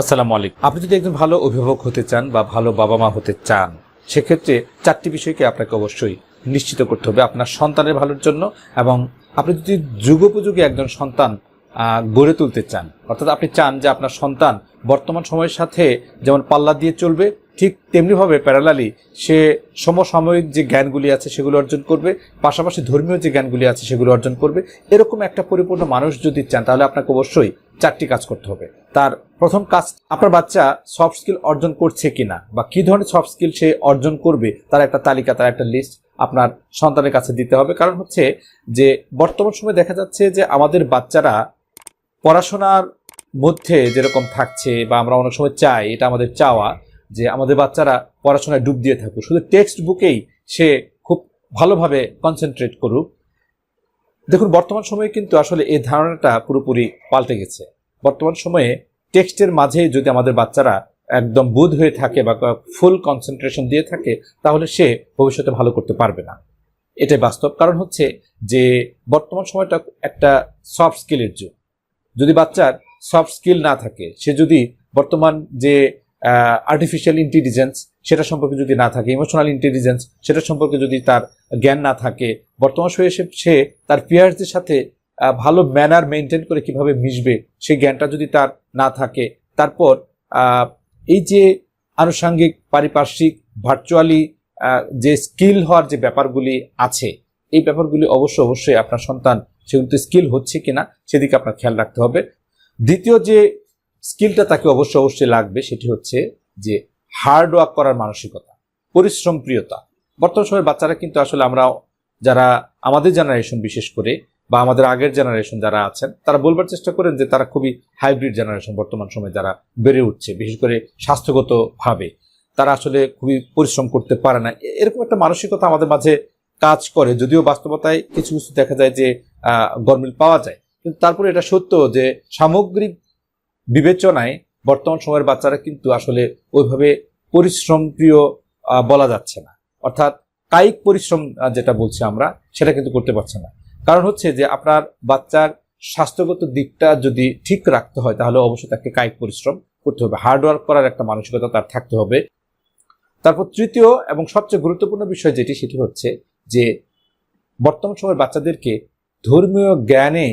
আসসালামু আলাইকুম। আপনি যদি একজন ভালো অভিভাবক হতে চান বা ভালো বাবা মা হতে চান, সেক্ষেত্রে চারটি বিষয়কে আপনাকে অবশ্যই নিশ্চিত করতে হবে আপনার সন্তানের ভালোর জন্য এবং আপনি যদি যুগোপযোগী একজন সন্তান গড়ে তুলতে চান, অর্থাৎ আপনি চান যে আপনার সন্তান বর্তমান সময়ের সাথে যেমন পাল্লা দিয়ে চলবে, ঠিক তেমনিভাবে প্যারালালি সে সমসাময়িক যে জ্ঞানগুলি আছে সেগুলো অর্জন করবে, পাশাপাশি ধর্মীয় যে জ্ঞানগুলি আছে সেগুলো অর্জন করবে, এরকম একটা পরিপূর্ণ মানুষ যদি চান, তাহলে আপনাকে অবশ্যই চারটি কাজ করতে হবে। তার প্রথম কাজ, আপনার বাচ্চা সফট স্কিল অর্জন করছে কিনা বা কি ধরনের সফট স্কিল সে অর্জন করবে, তার একটা তালিকা, তার একটা লিস্ট আপনার সন্তানের কাছে দিতে হবে। কারণ হচ্ছে যে, বর্তমান সময়ে দেখা যাচ্ছে যে, আমাদের বাচ্চারা পড়াশোনার মধ্যে যেরকম থাকছে বা আমরা অনেক সময় চাই, এটা আমাদের চাওয়া, যে আমাদের বাচ্চারা পড়াশোনায় ডুব দিয়ে থাকুক। শুধু টেক্সট বুকেই সে খুব ভালোভাবে কনসেন্ট্রেট করুক। দেখুন, বর্তমান সময়ে কিন্তু আসলে এই ধারণাটা পুরোপুরি পাল্টে গেছে। বর্তমান সময়ে টেক্সটের মাঝে যদি আমাদের বাচ্চারা একদম বুধ হয়ে থাকে বা ফুল কনসেন্ট্রেশন দিয়ে থাকে, তাহলে সে ভবিষ্যতে ভালো করতে পারবে না। এটাই বাস্তব কারণ হচ্ছে যে বর্তমান সময়টা একটা সফট স্কিলের যুগ। যদি বাচ্চার সফট স্কিল না থাকে, সে যদি বর্তমান যে আর্টিফিশিয়াল ইন্টেলিজেন্স সেটা সম্পর্কে যদি না থাকে ইমোশনাল ইন্টেলিজেন্স সেটা সম্পর্কে যদি তার জ্ঞান না থাকে, বর্তমান সময়ে সে সে তার পিয়ার্সদের সাথে ভালো ম্যানার মেনটেন করে কীভাবে মিশবে সেই জ্ঞানটা যদি তার না থাকে, তারপর এই যে আনুষাঙ্গিক, পারিপার্শ্বিক ভার্চুয়ালি যে স্কিল হওয়ার যে ব্যাপারগুলি আছে, এই ব্যাপারগুলি অবশ্যই অবশ্যই আপনার সন্তান সেগুলোতে স্কিল হচ্ছে কিনা, সেদিকে আপনার খেয়াল রাখতে হবে। দ্বিতীয় যে স্কিলটা তাকে অবশ্যই অবশ্যই লাগবে, সেটি হচ্ছে যে হার্ড ওয়ার্ক করার মানসিকতা, পরিশ্রম প্রিয়তা। বর্তমান সময়ের বাচ্চারা কিন্তু আসলে আমরা যারা আমাদের জেনারেশন বিশেষ করে বা আমাদের আগের জেনারেশন যারা আছেন, তারা বলবার চেষ্টা করেন যে তারা খুবই হাইব্রিড জেনারেশন বর্তমান সময়ে যারা বেড়ে উঠছে, বিশেষ করে স্বাস্থ্যগতভাবে। তারা আসলে খুবই পরিশ্রম করতে পারে না। এরকম একটা মানসিকতা আমাদের মাঝে কাজ করে, যদিও বাস্তবতায় কিছু কিছু দেখা যায় যে গরমিল পাওয়া যায়। কিন্তু তারপরে এটা সত্য যে সামগ্রিক বিবেচনায় বর্তমান সময়ের বাচ্চারা কিন্তু আসলে ওইভাবে পরিশ্রম প্রিয় বলা যাচ্ছে না। অর্থাৎ কায়িক পরিশ্রম যেটা বলছি আমরা, সেটা কিন্তু করতে পারছে না। কারণ হচ্ছে যে আপনার বাচ্চার স্বাস্থ্যগত দিকটা যদি ঠিক রাখতে হয়, তাহলে অবশ্যই তাকে কায়িক পরিশ্রম করতে হবে। হার্ডওয়ার্ক করার একটা মানসিকতা তার থাকতে হবে। তারপর তৃতীয় এবং সবচেয়ে গুরুত্বপূর্ণ বিষয় যেটি, সেটি হচ্ছে যে বর্তমান সময়ের বাচ্চাদেরকে ধর্মীয় জ্ঞানে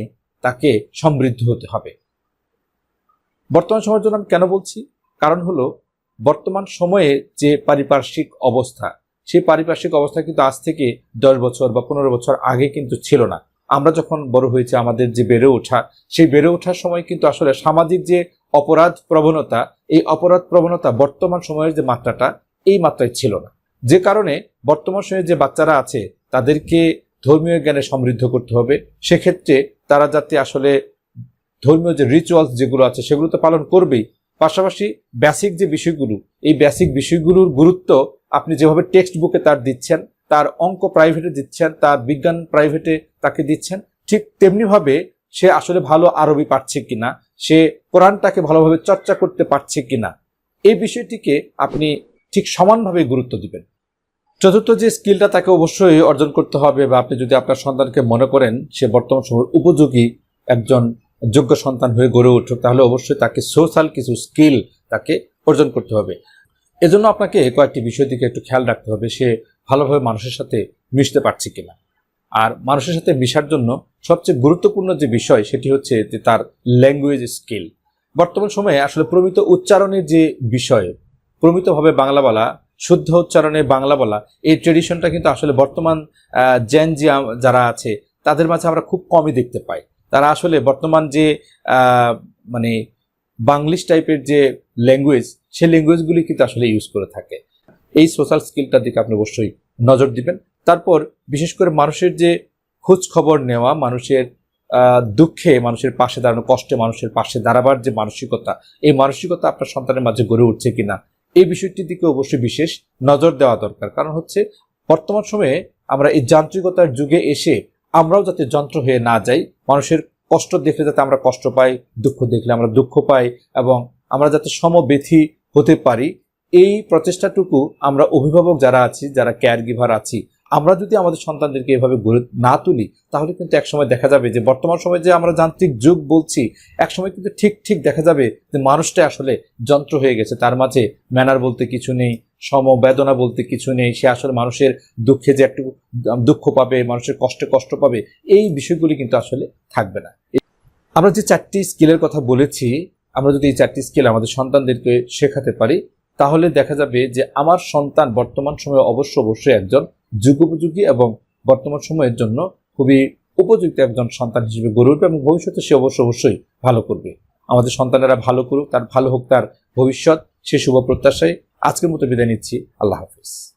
তাকে সমৃদ্ধ হতে হবে। বর্তমান সময়ের জন্য আমি কেন বলছি? কারণ হলো, বর্তমান সময়ে যে পারিপার্শ্বিক অবস্থা, সেই পারিপার্শ্বিক অবস্থা কিন্তু আজ থেকে দশ বছর বা পনেরো বছর আগে কিন্তু ছিল না। আমরা যখন বড় হয়েছে, আমাদের যে বেড়ে ওঠা, সেই বেড়ে ওঠার সময় কিন্তু আসলে সামাজিক যে অপরাধ প্রবণতা, এই অপরাধ প্রবণতা বর্তমান সময়ের যে মাত্রাটা, এই মাত্রায় ছিল না। যে কারণে বর্তমান সময়ে যে বাচ্চারা আছে, তাদেরকে ধর্মীয় জ্ঞানে সমৃদ্ধ করতে হবে। সেক্ষেত্রে তারা যাতে আসলে ধর্মীয় যে রিচুয়ালস যেগুলো আছে, সেগুলো তো পালন করবেই। পাশাপাশি বেসিক যে বিষয়গুলো, এই বেসিক বিষয়গুলোর গুরুত্ব আপনি যেভাবে টেক্সট বুকে তার দিচ্ছেন, তার অঙ্ক প্রাইভেটে দিচ্ছেন, তার বিজ্ঞান প্রাইভেটে তাকে দিচ্ছেন, ঠিক তেমনিভাবে সে আসলে ভালো আরবি পারছে কিনা, সে কোরআনটাকে ভালোভাবে চর্চা করতে পারছে কিনা, এই বিষয়টিকে আপনি ঠিক সমানভাবে গুরুত্ব দিবেন। চতুর্থ যে স্কিলটা তাকে অবশ্যই অর্জন করতে হবে বা আপনি যদি আপনার সন্তানকে মনে করেন, সে বর্তমান সময়ের উপযোগী একজন যোগ্য সন্তান হয়ে গড়ে উঠুক, তাহলে অবশ্যই তাকে সোশ্যাল কিছু স্কিল তাকে অর্জন করতে হবে। এজন্য আপনাকে কয়েকটি বিষয় দিকে একটু খেয়াল রাখতে হবে, সে ভালোভাবে মানুষের সাথে মিশতে পারছে কিনা। আর মানুষের সাথে মিশার জন্য সবচেয়ে গুরুত্বপূর্ণ যে বিষয়, সেটি হচ্ছে যে তার ল্যাঙ্গুয়েজ স্কিল বর্তমান সময়ে আসলে প্রমিত উচ্চারণের যে বিষয়, প্রমিতভাবে বাংলা বলা, শুদ্ধ উচ্চারণে বাংলা বলা, এই ট্রেডিশনটা কিন্তু আসলে বর্তমান জেন যারা আছে, তাদের মাঝে আমরা খুব কমই দেখতে পাই। তারা আসলে বর্তমান যে মানে বাংলিশ টাইপের যে ল্যাঙ্গুয়েজ সেই ল্যাঙ্গুয়েজগুলি কিন্তু আসলে ইউজ করে থাকে। এই সোশ্যাল স্কিলটার দিকে আপনি অবশ্যই নজর দিবেন। তারপর বিশেষ করে মানুষের যে খোঁজ খবর নেওয়া, মানুষের দুঃখে মানুষের পাশে দাঁড়ানো, কষ্টে মানুষের পাশে দাঁড়াবার যে মানসিকতা, এই মানসিকতা আপনার সন্তানের মাঝে গড়ে উঠছে কিনা, এই বিষয়টির দিকে অবশ্যই বিশেষ নজর দেওয়া দরকার। কারণ হচ্ছে বর্তমান সময়ে আমরা এই যান্ত্রিকতার যুগে এসে আমরাও যাতে যন্ত্র হয়ে না যাই, মানুষের কষ্ট দেখলে যাতে আমরা কষ্ট পাই, দুঃখ দেখলে আমরা দুঃখ পাই, এবং আমরা যাতে সমব্যথী হতে পারি, এই প্রচেষ্টাটুকু আমরা অভিভাবক যারা আছি, যারা কেয়ার গিভার আছি আমরা যদি আমাদের সন্তানদেরকে এভাবে গড়ে না তুলি, তাহলে কিন্তু একসময় দেখা যাবে যে বর্তমান সময়ে যে আমরা যান্ত্রিক যুগ বলছি, একসময় কিন্তু ঠিক ঠিক দেখা যাবে যে মানুষটা আসলে যন্ত্র হয়ে গেছে। তার মাঝে ম্যানার বলতে কিছু নেই, সমবেদনা বলতে কিছু নেই, সে আসলে মানুষের দুঃখে যে একটু দুঃখ পাবে, মানুষের কষ্টে কষ্ট পাবে, এই বিষয়গুলি কিন্তু আসলে থাকবে না। আমরা যে চারটি স্কিলের কথা বলেছি, আমরা যদি এই চারটি স্কিল আমাদের সন্তানদেরকে শেখাতে পারি, তাহলে দেখা যাবে যে আমার সন্তান বর্তমান সময়ে অবশ্য অবশ্যই একজন যুগোপযোগী এবং বর্তমান সময়ের জন্য খুবই উপযুক্ত একজন সন্তান হিসেবে গড়ে উঠবে এবং ভবিষ্যতে সে অবশ্য অবশ্যই ভালো করবে। আমাদের সন্তানেরা ভালো করুক, তার ভালো হোক, তার ভবিষ্যৎ, সে শুভ প্রত্যাশায় আজকের মতো বিদায় নিচ্ছি। আল্লাহ হাফিজ।